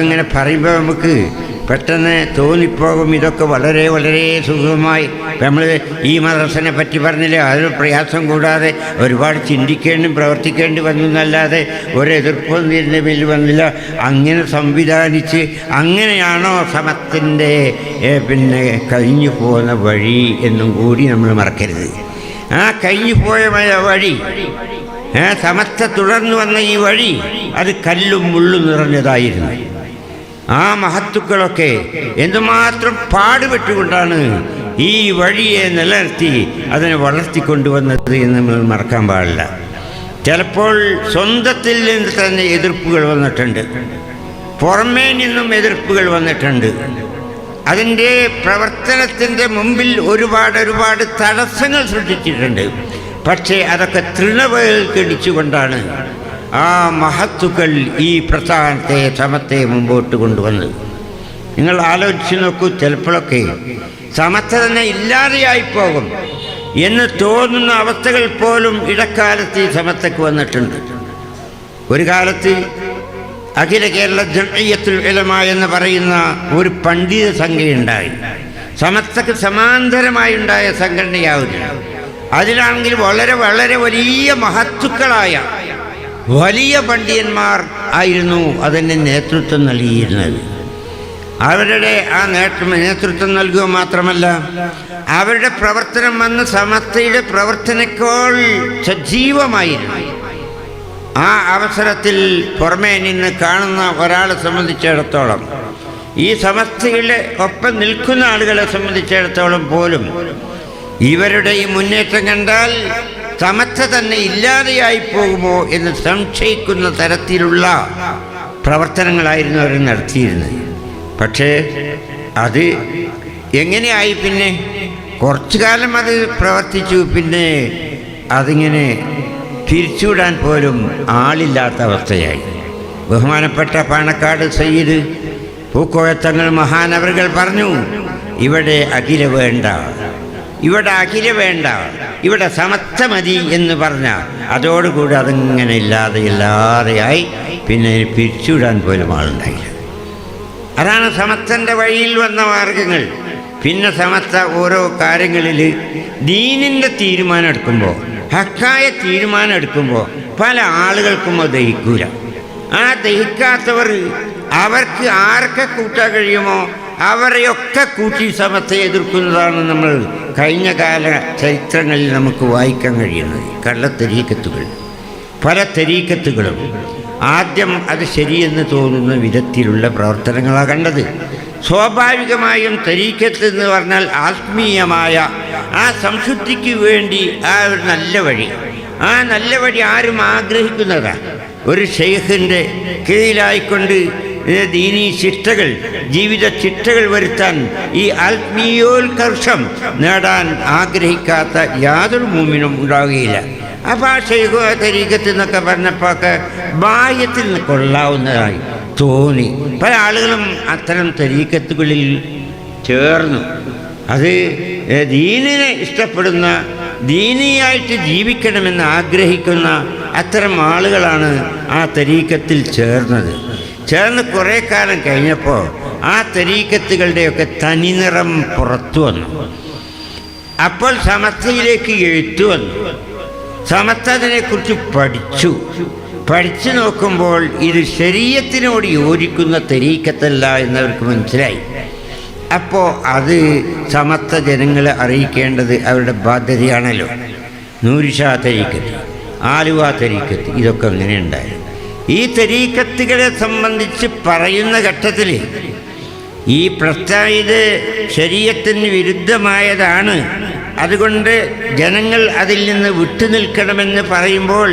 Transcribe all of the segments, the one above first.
ഇങ്ങനെ പറയുമ്പോൾ നമുക്ക് പെട്ടെന്ന് തോന്നിപ്പോകും. ഇതൊക്കെ വളരെ വളരെ സുഖമായി. നമ്മൾ ഈ മദ്രസനെ പറ്റി പറഞ്ഞില്ലേ? അതൊരു പ്രയാസം കൂടാതെ ഒരുപാട് ചിന്തിക്കേണ്ടും പ്രവർത്തിക്കേണ്ടി വന്നു എന്നല്ലാതെ ഒരു എതിർപ്പൊന്നും ഇതിന്റെ വന്നില്ല. അങ്ങനെ സംവിധാനിച്ച് അങ്ങനെയാണോ സമത്തിന്റെ പിന്നെ കഴിഞ്ഞു പോകുന്ന വഴി എന്നും കൂടി നമ്മൾ മറക്കരുത്. ആ കഴിഞ്ഞു പോയ വഴി സമസ്ത തുടർന്നു വന്ന ഈ വഴി അത് കല്ലും മുള്ളും നിറഞ്ഞതായിരുന്നു. ആ മഹത്തുക്കളൊക്കെ എന്തുമാത്രം പാടുപെട്ടുകൊണ്ടാണ് ഈ വഴിയെ നിലനിർത്തി അതിനെ വളർത്തിക്കൊണ്ടുവന്നത് എന്ന് നമ്മൾ മറക്കാൻ പാടില്ല. ചിലപ്പോൾ സ്വന്തത്തിൽ നിന്ന് തന്നെ എതിർപ്പുകൾ വന്നിട്ടുണ്ട്. പുറമേ നിന്നും എതിർപ്പുകൾ വന്നിട്ടുണ്ട്. അതിന്റെ പ്രവർത്തനത്തിന്റെ മുമ്പിൽ ഒരുപാട് ഒരുപാട് തടസ്സങ്ങൾ സൃഷ്ടിച്ചിട്ടുണ്ട്. പക്ഷേ അതൊക്കെ തൃണവൽക്കരിച്ചുകൊണ്ടാണ് ആ മഹത്തുക്കൾ ഈ പ്രസ്ഥാനത്തെ സമത്തെ മുമ്പോട്ട് കൊണ്ടുവന്നത്. നിങ്ങൾ ആലോചിച്ച് നോക്കൂ ചിലപ്പോഴൊക്കെ സമത്ത തന്നെ ഇല്ലാതെയായി പോകും എന്ന് തോന്നുന്ന അവസ്ഥകൾ പോലും ഇടക്കാലത്ത് ഈ സമത്തക്ക് വന്നിട്ടുണ്ട്. ഒരു കാലത്ത് അഖില കേരള ജമയത്തുൽ ഇലമ എന്ന് പറയുന്ന ഒരു പണ്ഡിത സംഘടനയുണ്ടായി സമസ്തക്ക് സമാന്തരമായി ഉണ്ടായ സംഘടനയാവുന്നു അതിലാണെങ്കിൽ വളരെ വളരെ വലിയ മഹത്തുക്കളായ വലിയ പണ്ഡിതന്മാർ ആയിരുന്നു അതിന് നേതൃത്വം നൽകിയിരുന്നത്. അവരുടെ ആ നേട്ടം നേതൃത്വം നൽകുക മാത്രമല്ല അവരുടെ പ്രവർത്തനം വന്ന് സമസ്തയുടെ പ്രവർത്തനക്കോൾ സജീവമായിരുന്നു. ആ അവസരത്തിൽ പുറമേ നിന്ന് കാണുന്ന ഒരാളെ സംബന്ധിച്ചിടത്തോളം ഈ സമസ്തയുടെ ഒപ്പം നിൽക്കുന്ന ആളുകളെ സംബന്ധിച്ചിടത്തോളം പോലും ഇവരുടെ ഈ മുന്നേറ്റം കണ്ടാൽ സമത്വ തന്നെ ഇല്ലാതെയായി പോകുമോ എന്ന് സംശയിക്കുന്ന തരത്തിലുള്ള പ്രവർത്തനങ്ങളായിരുന്നു അവർ നടത്തിയിരുന്നത്. പക്ഷേ അത് എങ്ങനെയായി പിന്നെ? കുറച്ചു കാലം അത് പ്രവർത്തിച്ചു പിന്നെ അതിങ്ങനെ തിരിച്ചുവിടാൻ പോലും ആളില്ലാത്ത അവസ്ഥയായി. ബഹുമാനപ്പെട്ട പാണക്കാട് സയ്യിദ് പൂക്കോയത്തങ്ങൾ മഹാനവറുകൾ പറഞ്ഞു ഇവിടെ അഖില വേണ്ട. ഇവിടെ അഖില വേണ്ട. ഇവിടെ സമത്വ മതി എന്ന് പറഞ്ഞ. അതോടുകൂടി അതിങ്ങനെ ഇല്ലാതെ ഇല്ലാതെയായി പിന്നെ പിരിച്ചുവിടാൻ പോലും ആളുണ്ടായില്ല. അതാണ് സമത്വന്റെ വഴിയിൽ വന്ന മാർഗങ്ങൾ. പിന്നെ സമത്വ ഓരോ കാര്യങ്ങളിൽ ദീനിന്റെ തീരുമാനം എടുക്കുമ്പോൾ ഹക്കായ തീരുമാനം എടുക്കുമ്പോൾ പല ആളുകൾക്കും അത് ദഹിക്കൂല. ആ ദഹിക്കാത്തവർ അവർക്ക് ആർക്കെ കൂട്ടാൻ കഴിയുമോ? അവരെയൊക്കെ കൂട്ടി സമത്തെ എതിർക്കുന്നതാണ് നമ്മൾ കഴിഞ്ഞ കാല ചരിത്രങ്ങളിൽ നമുക്ക് വായിക്കാൻ കഴിയുന്നത്. കള്ളത്തെരീക്കത്തുകൾ. പല തെരീക്കത്തുകളും. ആദ്യം അത് ശരിയെന്ന് തോന്നുന്ന വിധത്തിലുള്ള പ്രവർത്തനങ്ങളാണ് കണ്ടത്. സ്വാഭാവികമായും തെരീക്കത്ത് എന്ന് പറഞ്ഞാൽ ആത്മീയമായ ആ സംശുദ്ധിക്ക് വേണ്ടി ആ ഒരു നല്ല വഴി. ആ നല്ല വഴി ആരും ആഗ്രഹിക്കുന്നതാണ് ഒരു ഷെയ്ഖിന്റെ കീഴിലായിക്കൊണ്ട് ദീനീ ശിക്ഷകൾ ജീവിത ശിക്ഷകൾ വരുത്താൻ ഈ ആത്മീയോത്കർഷം നേടാൻ ആഗ്രഹിക്കാത്ത യാതൊരു മൂമിനും ഉണ്ടാവുകയില്ല. ആ ഷെയ്ഖ് തരീക്കത്ത് നിന്നൊക്കെ പറഞ്ഞപ്പോൾ ബാഹ്യത്തിൽ നിന്ന് കൊള്ളാവുന്നതായി തോന്നി. പല ആളുകളും അത്തരം തരീക്കത്തുകളിൽ ചേർന്നു. അത് ദീനിനെ ഇഷ്ടപ്പെടുന്ന ദീനിയായിട്ട് ജീവിക്കണമെന്ന് ആഗ്രഹിക്കുന്ന അത്തരം ആളുകളാണ് ആ തരീക്കത്തിൽ ചേർന്നത്. ചേർന്ന് കുറേ കാലം കഴിഞ്ഞപ്പോൾ ആ തരീക്കത്തുകളുടെയൊക്കെ തനിനിറം പുറത്തു വന്നു. അപ്പോൾ സമസ്തയിലേക്ക് എഴുത്തു വന്നു. സമസ്ത അതിനെക്കുറിച്ച് പഠിച്ചു. പഠിച്ചു നോക്കുമ്പോൾ ഇത് ശരീരത്തിനോട് യോജിക്കുന്ന തെരീക്കത്തല്ല എന്നവർക്ക് മനസ്സിലായി. അപ്പോൾ അത് സമസ്ത ജനങ്ങളെ അറിയിക്കേണ്ടത് അവരുടെ ബാധ്യതയാണല്ലോ. നൂരിഷാ തെരീക്കത്ത് ആലുവ തെരീക്കത്ത് ഇതൊക്കെ അങ്ങനെ ഉണ്ടായിരുന്നു. ഈ തെരീക്കത്തുകളെ സംബന്ധിച്ച് പറയുന്ന ഘട്ടത്തിൽ ഈ പ്രസ്താവന ഇത് ശരീരത്തിന് വിരുദ്ധമായതാണ്. അതുകൊണ്ട് ജനങ്ങൾ അതിൽ നിന്ന് വിട്ടുനിൽക്കണമെന്ന് പറയുമ്പോൾ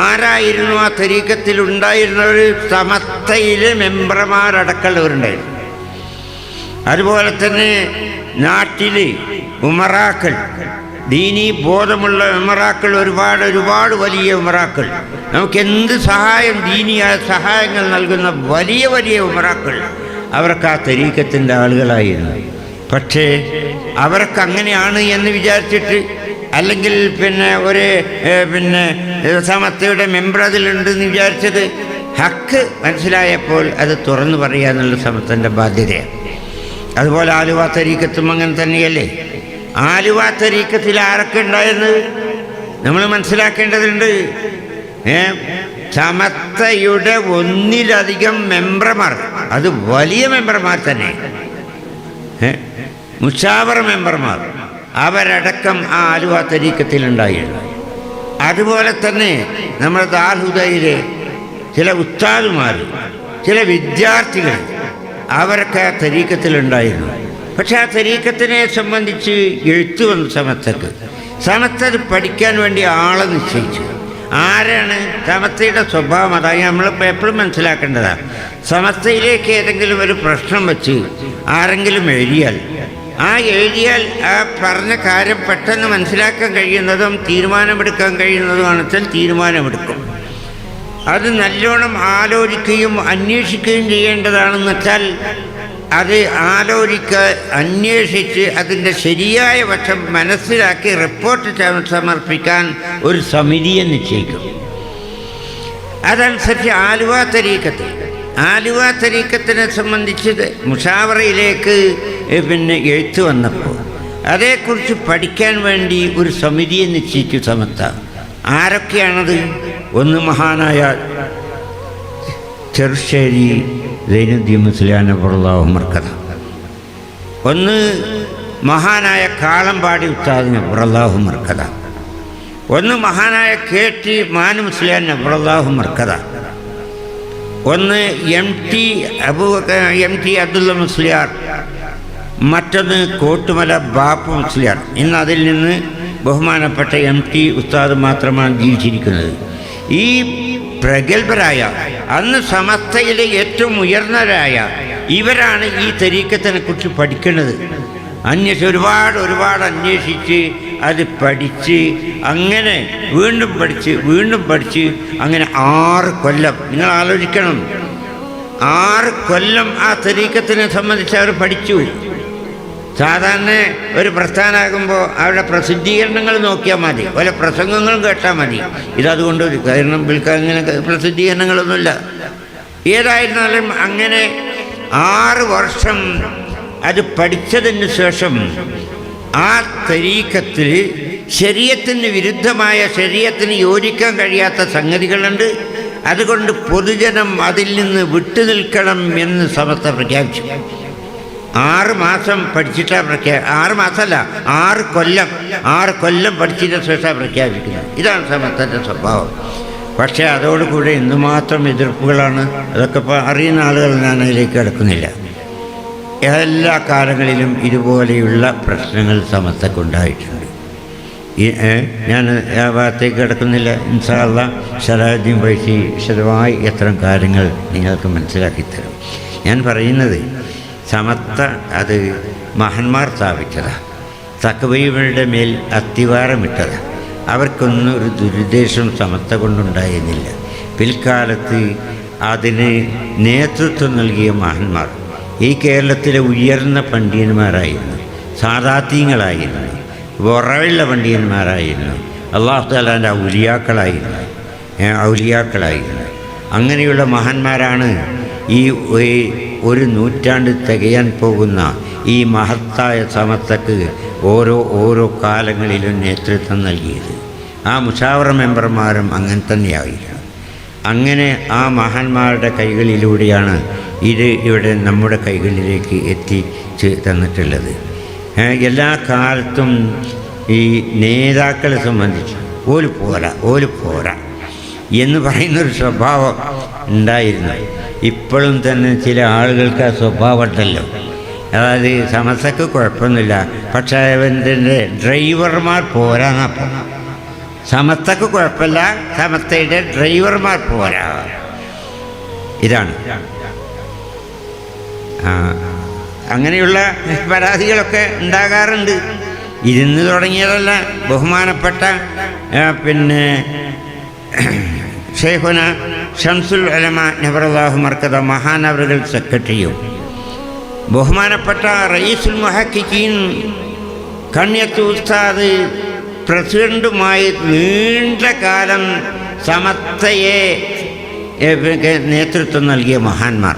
ആരായിരുന്നു ആ തരീക്കത്തിൽ ഉണ്ടായിരുന്നവർ സമസ്തയിലെ മെമ്പർമാരടക്കമുള്ളവരുണ്ടായിരുന്നു അതുപോലെ തന്നെ നാട്ടിൽ ഉമറാക്കൾ ദീനീ ബോധമുള്ള ഉമറാക്കൾ ഒരുപാട് ഒരുപാട് വലിയ ഉമറാക്കൾ. നമുക്ക് എന്ത് സഹായം ദീനിയായ സഹായങ്ങൾ നൽകുന്ന വലിയ വലിയ ഉമറാക്കൾ. അവർക്ക് ആ തെരീക്കത്തിന്റെ ആളുകളായിരുന്നു പക്ഷേ അവർക്ക് അങ്ങനെയാണ് എന്ന് വിചാരിച്ചിട്ട് അല്ലെങ്കിൽ പിന്നെ ഒരു പിന്നെ സമത്തയുടെ മെമ്പർ അതിലുണ്ടെന്ന് വിചാരിച്ചത് ഹക്ക് മനസ്സിലായപ്പോൾ അത് തുറന്നു പറയുക എന്നുള്ള സമത്തിന്റെ ബാധ്യതയാണ്. അതുപോലെ ആലുവ തരീക്കത്തും അങ്ങനെ തന്നെയല്ലേ? ആലുവ തരീക്കത്തിൽ ആരൊക്കെ ഉണ്ടായെന്ന് നമ്മൾ മനസ്സിലാക്കേണ്ടതുണ്ട്. ഏ സമത്തയുടെ ഒന്നിലധികം മെമ്പർമാർ അത് വലിയ മെമ്പർമാർ തന്നെ. മുഷാവർ മെമ്പർമാർ അവരടക്കം ആ ആലുവ തരീക്കത്തിലുണ്ടായിരുന്നു അതുപോലെ തന്നെ നമ്മുടെ ദാർഹുദയിലെ ചില ഉസ്താദുമാർ ചില വിദ്യാർത്ഥികൾ അവരൊക്കെ ആ തരീക്കത്തിലുണ്ടായിരുന്നു പക്ഷെ ആ തരീക്കത്തിനെ സംബന്ധിച്ച് എഴുത്തു വന്ന സമത്തക്ക് സമത്തത് പഠിക്കാൻ വേണ്ടി ആളെ നിശ്ചയിച്ചു. ആരാണ് സമത്തയുടെ സ്വഭാവം? അതായത് നമ്മളിപ്പോൾ എപ്പോഴും മനസ്സിലാക്കേണ്ടതാണ് സമത്തയിലേക്ക് ഏതെങ്കിലും ഒരു പ്രശ്നം വെച്ച് ആരെങ്കിലും എഴുതിയാൽ ആ എഴുതിയാൽ ആ പറഞ്ഞ കാര്യം പെട്ടെന്ന് മനസ്സിലാക്കാൻ കഴിയുന്നതും തീരുമാനമെടുക്കാൻ കഴിയുന്നതുമാണെച്ചാൽ തീരുമാനമെടുക്കും. അത് നല്ലോണം ആലോചിക്കുകയും അന്വേഷിക്കുകയും ചെയ്യേണ്ടതാണെന്ന് വെച്ചാൽ അത് ആലോചിക്ക അന്വേഷിച്ച് അതിന്റെ ശരിയായ വശം മനസ്സിലാക്കി റിപ്പോർട്ട് സമർപ്പിക്കാൻ ഒരു സമിതിയെ നിശ്ചയിക്കും അതനുസരിച്ച് ആലുവ തരീക്കത്ത്. ആലുവ തരീക്കത്തിനെ സംബന്ധിച്ച് മുഷാവറയിലേക്ക് പിന്നെ എഴുത്ത് വന്നപ്പോൾ. അതേക്കുറിച്ച് പഠിക്കാൻ വേണ്ടി ഒരു സമിതിയെ നിശ്ചയിച്ചു സമത്ത. ആരൊക്കെയാണത്? ഒന്ന് മഹാനായ ചെറുശ്ശേരി ദൈനദ്യ മുസ്ലിയാന പുറല്ലാഹുമർക്കഥ ഒന്ന് മഹാനായ കാളമ്പാടി ഉസ്താദിന് പുറല്ലാഹുമർക്കഥ ഒന്ന് മഹാനായ കെ ടി മാനു മുസ്ലിയാൻ പുറല്ലാഹുമർക്കഥ ഒന്ന് M T Abu M T Abdulla Musliyar മറ്റൊന്ന് കോട്ടുമല ബാപ്പു മുസ്ലിയാർ. ഇന്ന് അതിൽ നിന്ന് ബഹുമാനപ്പെട്ട എം ടി ഉസ്താദ് മാത്രമാണ് ജീവിച്ചിരിക്കുന്നത്. ഈ പ്രഗത്ഭരായ അന്ന് സമസ്തയിലെ ഏറ്റവും ഉയർന്നവരായ ഇവരാണ് ഈ തരീക്കത്തിനെ കുറിച്ച് പഠിക്കുന്നത്. അന്വേഷിച്ച് ഒരുപാട് ഒരുപാട് അന്വേഷിച്ച് അത് പഠിച്ച് അങ്ങനെ വീണ്ടും പഠിച്ച് വീണ്ടും പഠിച്ച് അങ്ങനെ ആറ് കൊല്ലം. നിങ്ങൾ ആലോചിക്കണം. ആറ് കൊല്ലം ആ തരീക്കത്തിനെ സംബന്ധിച്ച് അവർ പഠിച്ചു. സാധാരണ ഒരു പ്രസ്ഥാനമാകുമ്പോൾ അവരുടെ പ്രസിദ്ധീകരണങ്ങൾ നോക്കിയാൽ മതി. പല പ്രസംഗങ്ങളും കേട്ടാൽ മതി. ഇതതുകൊണ്ട് കാരണം വിൽക്കാൻ ഇങ്ങനെ പ്രസിദ്ധീകരണങ്ങളൊന്നുമില്ല. ഏതായിരുന്നാലും അങ്ങനെ ആറ് വർഷം അത് പഠിച്ചതിന് ശേഷം ആ തരീക്കത്തിൽ ശരീരത്തിന് വിരുദ്ധമായ ശരീരത്തിന് യോജിക്കാൻ കഴിയാത്ത സംഗതികളുണ്ട്. അതുകൊണ്ട് പൊതുജനം അതിൽ നിന്ന് വിട്ടുനിൽക്കണം എന്ന് സമസ്ത പ്രഖ്യാപിച്ചു. ആറ് മാസം പഠിച്ചിട്ടാണ് പ്രഖ്യാ ആറ് മാസമല്ല ആറ് കൊല്ലം ആറ് കൊല്ലം പഠിച്ചതിന് ശേഷം പ്രഖ്യാപിക്കുന്നത് ഇതാണ് സമത്വത്തിന്റെ സ്വഭാവം. പക്ഷേ അതോടുകൂടി എന്തുമാത്രം എതിർപ്പുകളാണ് അതൊക്കെ ഇപ്പോൾ അറിയുന്ന ആളുകൾ ഞാൻ അതിലേക്ക് കിടക്കുന്നില്ല. എല്ലാ കാലങ്ങളിലും ഇതുപോലെയുള്ള പ്രശ്നങ്ങൾ സമസ്തക്കുണ്ടായിട്ടുണ്ട്. ഈ ഞാൻ ആ ഭാഗത്തേക്ക് കിടക്കുന്നില്ല. ഇൻഷാല്ല ശരാജ്യം പൈസ വിശദമായി എത്ര കാര്യങ്ങൾ നിങ്ങൾക്ക് മനസ്സിലാക്കി തരും. ഞാൻ പറയുന്നത് സമത്ത അത് മഹന്മാർ സ്ഥാപിച്ചതാണ് തക്കവയുടെ മേൽ അത്തിവാരമിട്ടത്. അവർക്കൊന്നും ഒരു ദുരുദ്ദേശം സമത്ത കൊണ്ടുണ്ടായിരുന്നില്ല. പിൽക്കാലത്ത് അതിന് നേതൃത്വം നൽകിയ മഹന്മാർ ഈ കേരളത്തിലെ ഉയർന്ന പണ്ഡിതന്മാരായിരുന്നു സാധാത്യങ്ങളായിരുന്നു ഉറവുള്ള പണ്ഡിതന്മാരായിരുന്നു അള്ളാഹു താലാന്റെ ഔലിയാക്കളായിരുന്നു ഔലിയാക്കളായിരുന്നു. അങ്ങനെയുള്ള മഹാന്മാരാണ് ഈ ഒരു നൂറ്റാണ്ട് തികയാൻ പോകുന്ന ഈ മഹത്തായ സമത്തക്ക് ഓരോ ഓരോ കാലങ്ങളിലും നേതൃത്വം നൽകിയത്. ആ മുഷാവറ മെമ്പർമാരും അങ്ങനെ തന്നെയായിരുന്നു അങ്ങനെ ആ മഹാന്മാരുടെ കൈകളിലൂടെയാണ് ഇത് ഇവിടെ നമ്മുടെ കൈകളിലേക്ക് എത്തിച്ച് തന്നിട്ടുള്ളത്. എല്ലാ കാലത്തും ഈ നേതാക്കളെ സംബന്ധിച്ച് ഓൽ പോരാ ഓൽ പോരാ. എന്ന് പറയുന്നൊരു സ്വഭാവം ഉണ്ടായിരുന്നു. ഇപ്പോഴും തന്നെ ചില ആളുകൾക്ക് ആ സ്വഭാവം ഉണ്ടല്ലോ അതായത് സമസ്തക്ക് കുഴപ്പമൊന്നുമില്ല. പക്ഷേ അവന്റെ ഡ്രൈവർമാർ പോരാന്നപ്പോൾ സമസ്തക്ക് കുഴപ്പമില്ല സമസ്തയുടെ ഡ്രൈവർമാർ പോരാ. ഇതാണ്. അങ്ങനെയുള്ള പരാതികളൊക്കെ ഉണ്ടാകാറുണ്ട്. ഇരുന്ന് തുടങ്ങിയതല്ല ബഹുമാനപ്പെട്ട പിന്നെ ഷെയ്ഖുന ഷംസുൽ അലമ നബറല്ലാഹു മർക്കത മഹാനവറുകൾ സെക്രട്ടറിയും. ബഹുമാനപ്പെട്ട റയീസുൽ മുഹക്കിൻ കണ്യത്ത് ഉസ്താദ് പ്രസിഡന്റുമായി നീണ്ട കാലം സമത്തയെ നേതൃത്വം നൽകിയ മഹാന്മാർ.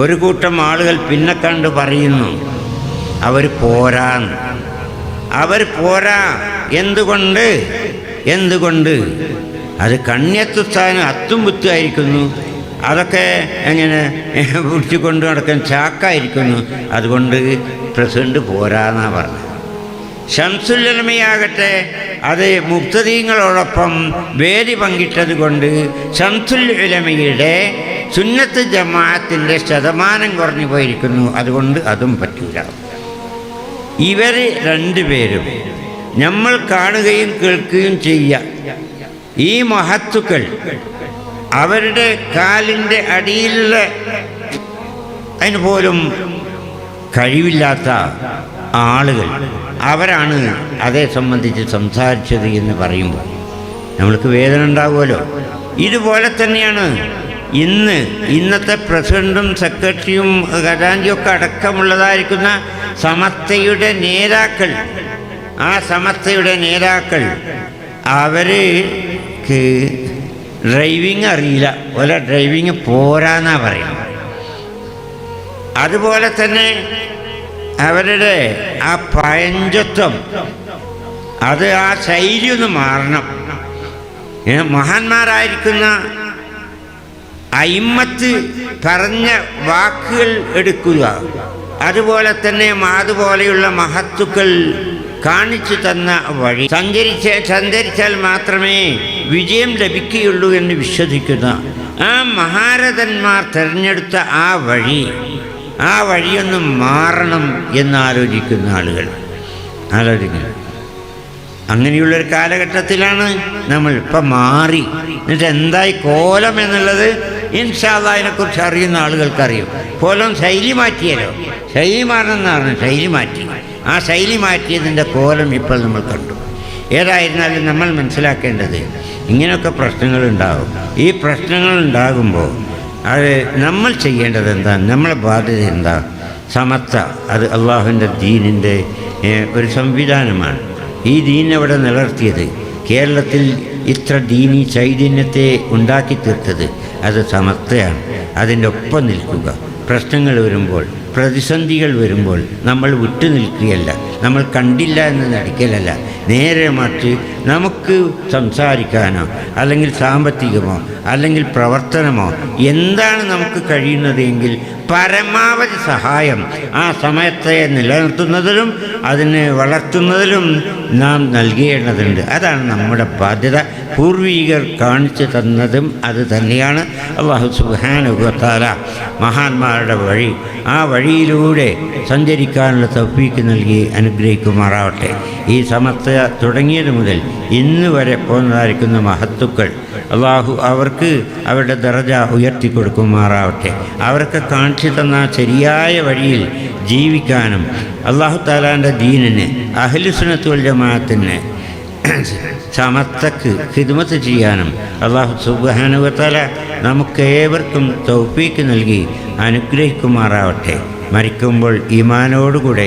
ഒരു കൂട്ടം ആളുകൾ പിന്നെ കണ്ട് പറയുന്നു അവർ പോരാന്ന് അവർ പോരാ? എന്തുകൊണ്ട്? എന്തുകൊണ്ട്? അത് കണ്യത്തുസ്ഥാനം അത്തും ബുദ്ധിയായിരിക്കുന്നു അതൊക്കെ എങ്ങനെ പിടിച്ചു കൊണ്ട് നടക്കാൻ ചാക്കായിരിക്കുന്നു. അതുകൊണ്ട് പ്രസിഡന്റ് പോരാന്നാ പറഞ്ഞത്. ഷംസുല്ലമയാകട്ടെ അത് മുക്തദീങ്ങളോടൊപ്പം വേദി പങ്കിട്ടത് കൊണ്ട് ഷംസുൽ ഉലമയുടെ സുന്നത്ത് ജമാഅത്തിന്റെ ശതമാനം കുറഞ്ഞു പോയിരിക്കുന്നു. അതുകൊണ്ട് അതും പറ്റില്ല ഇവർ രണ്ടുപേരും നമ്മൾ കാണുകയും കേൾക്കുകയും ചെയ്യുക. ഈ മഹത്തുക്കൾ അവരുടെ കാലിന്റെ അടിയിലുള്ള അതിന് പോലും കഴിവില്ലാത്ത ആളുകൾ അവരാണ് അതേ സംബന്ധിച്ച് സംസാരിച്ചത് എന്ന് പറയുമ്പോൾ നമ്മൾക്ക് വേദന ഉണ്ടാവുമല്ലോ. ഇതുപോലെ തന്നെയാണ് ഇന്ന് ഇന്നത്തെ പ്രസിഡന്റും സെക്രട്ടറിയും ഖജാൻജിയും ഒക്കെ അടക്കമുള്ളതായിരിക്കുന്ന സമസ്തയുടെ നേതാക്കൾ. ആ സമസ്തയുടെ നേതാക്കൾ അവർക്ക് ഡ്രൈവിംഗ് അറിയില്ല. ഓല ഡ്രൈവിങ് പോരാന്നാ പറയുന്നത്. അതുപോലെ തന്നെ അവരുടെ ആ പഴഞ്ചത്വം അത് ആ ശൈലി ഒന്ന് മാറണം മഹാന്മാരായിരിക്കുന്ന അയിമ്മത്ത് പറഞ്ഞ വാക്കുകൾ എടുക്കുക. അതുപോലെ തന്നെ അതുപോലെയുള്ള മഹത്തുക്കൾ കാണിച്ചു തന്ന വഴി. സഞ്ചരിച്ച് സഞ്ചരിച്ചാൽ മാത്രമേ വിജയം ലഭിക്കുകയുള്ളൂ എന്ന് വിശ്വസിക്കുന്ന ആ മഹാരഥന്മാർ തിരഞ്ഞെടുത്ത ആ വഴി ആ വഴിയൊന്നും മാറണം എന്നാലോചിക്കുന്ന ആളുകൾ. ആലോചിക്കുന്നു അങ്ങനെയുള്ളൊരു കാലഘട്ടത്തിലാണ് നമ്മൾ ഇപ്പം മാറി. എന്നിട്ട് എന്തായി കോലം എന്നുള്ളത് ഇൻഷാല്ല അതിനെക്കുറിച്ച് അറിയുന്ന ആളുകൾക്കറിയും. കോലം ശൈലി മാറ്റിയല്ലോ. ശൈലി മാറണം എന്നാണ്. ശൈലി മാറ്റി. ആ ശൈലി മാറ്റിയതിന്റെ കോലം ഇപ്പോൾ നമ്മൾ കണ്ടു. ഏതായിരുന്നാലും നമ്മൾ മനസ്സിലാക്കേണ്ടത് ഇങ്ങനെയൊക്കെ പ്രശ്നങ്ങളുണ്ടാകും. ഈ പ്രശ്നങ്ങൾ ഉണ്ടാകുമ്പോൾ അത് നമ്മൾ ചെയ്യേണ്ടത് എന്താ? നമ്മളെ ബാധ്യത എന്താ? സമത്വ. അത് അള്ളാഹുവിന്റെ ദീനിന്റെ ഒരു സംവിധാനമാണ്. ഈ ദീൻ നിലർത്തിയത് കേരളത്തിൽ ഇത്ര ദീനി ചൈതന്യത്തെ ഉണ്ടാക്കി തീർത്തത് അത് സമത്വയാണ്. അതിന്റെ ഒപ്പം നിൽക്കുക. പ്രശ്നങ്ങൾ വരുമ്പോൾ പ്രതിസന്ധികൾ വരുമ്പോൾ നമ്മൾ വിട്ടു നിൽക്കുകയല്ല. നമ്മൾ കണ്ടില്ല എന്ന് നടക്കലല്ല നേരെ മറിച്ച് നമുക്ക് സംസാരിക്കാനോ അല്ലെങ്കിൽ സാമ്പത്തികമോ അല്ലെങ്കിൽ പ്രവർത്തനമോ എന്താണ് നമുക്ക് കഴിയുന്നതെങ്കിൽ പരമാവധി സഹായം ആ സമയത്തെ നിലനിർത്തുന്നതിലും അതിനെ വളർത്തുന്നതിലും നാം നൽകേണ്ടതുണ്ട്. അതാണ് നമ്മുടെ ബാധ്യത. പൂർവീകർ കാണിച്ചു തന്നതും അത് തന്നെയാണ്. അള്ളാഹു സുഹാനുഭവത്താല മഹാന്മാരുടെ വഴി ആ വഴിയിലൂടെ സഞ്ചരിക്കാനുള്ള തൗഫീക്ക് നൽകി അനുഗ്രഹിക്കുമാറാവട്ടെ ഈ സമസ്ത തുടങ്ങിയത് മുതൽ ഇന്ന് വരെ പോന്നതായിരിക്കുന്ന മഹത്തുക്കൾ അള്ളാഹു അവർക്ക് അവരുടെ ദറജ ഉയർത്തി കൊടുക്കുമാറാവട്ടെ. അവർക്ക് കാണിച്ചു തന്ന ശരിയായ വഴിയിൽ ജീവിക്കാനും അള്ളാഹു താലാന്റെ ദീനിന് അഹ്ലുസുനത്തുൽ ജമാഅത്തിന് സമത്തക്ക് ഹിദ്മത്ത് ചെയ്യാനും അള്ളാഹു സുബാനുവത്തല നമുക്കേവർക്കും തൗഫീക്ക് നൽകി അനുഗ്രഹിക്കുമാറാവട്ടെ. മരിക്കുമ്പോൾ ഈമാനോടുകൂടെ